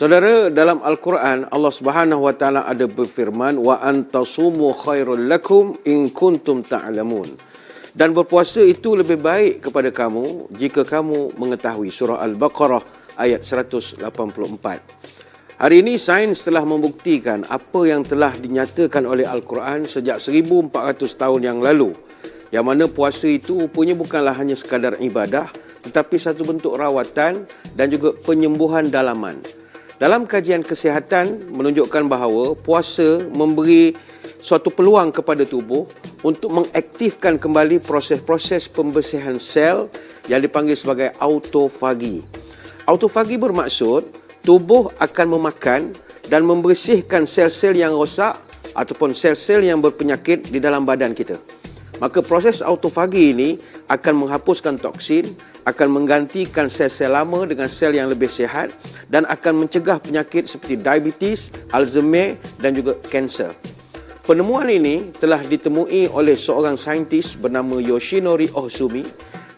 Saudara, dalam Al-Quran Allah Subhanahu wa taala ada berfirman wa antasumu khairul lakum in kuntum ta'lamun. Dan berpuasa itu lebih baik kepada kamu jika kamu mengetahui surah Al-Baqarah ayat 184. Hari ini sains telah membuktikan apa yang telah dinyatakan oleh Al-Quran sejak 1400 tahun yang lalu. Yang mana puasa itu rupanya bukanlah hanya sekadar ibadah tetapi satu bentuk rawatan dan juga penyembuhan dalaman. Dalam kajian kesihatan menunjukkan bahawa puasa memberi suatu peluang kepada tubuh untuk mengaktifkan kembali proses-proses pembersihan sel yang dipanggil sebagai autofagi. Autofagi bermaksud tubuh akan memakan dan membersihkan sel-sel yang rosak ataupun sel-sel yang berpenyakit di dalam badan kita. Maka proses autofagi ini akan menghapuskan toksin, akan menggantikan sel-sel lama dengan sel yang lebih sihat dan akan mencegah penyakit seperti diabetes, Alzheimer dan juga kanser. Penemuan ini telah ditemui oleh seorang saintis bernama Yoshinori Ohsumi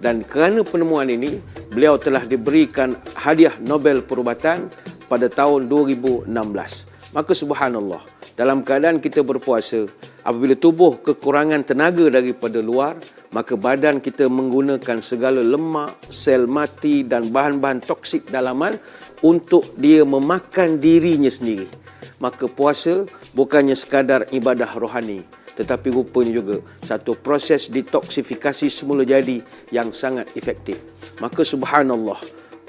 dan kerana penemuan ini beliau telah diberikan hadiah Nobel Perubatan pada tahun 2016. Maka subhanallah, dalam keadaan kita berpuasa, apabila tubuh kekurangan tenaga daripada luar, maka badan kita menggunakan segala lemak, sel mati dan bahan-bahan toksik dalaman untuk dia memakan dirinya sendiri. Maka puasa bukannya sekadar ibadah rohani, tetapi rupanya juga satu proses detoksifikasi semula jadi yang sangat efektif. Maka subhanallah,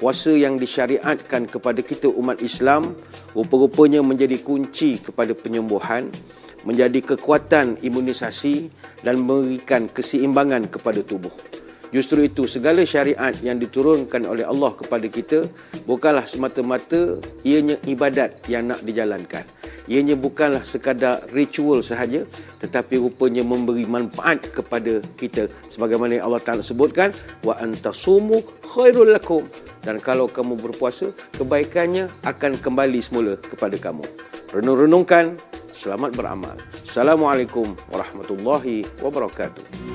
puasa yang disyariatkan kepada kita umat Islam rupa-rupanya menjadi kunci kepada penyembuhan, menjadi kekuatan imunisasi dan memberikan keseimbangan kepada tubuh. Justru itu segala syariat yang diturunkan oleh Allah kepada kita bukanlah semata-mata ianya ibadat yang nak dijalankan. Ianya bukanlah sekadar ritual sahaja tetapi rupanya memberi manfaat kepada kita sebagaimana yang Allah Taala sebutkan wa antasumu khairul lakum dan kalau kamu berpuasa kebaikannya akan kembali semula kepada kamu. Renung-renungkan, selamat beramal. Assalamualaikum warahmatullahi wabarakatuh.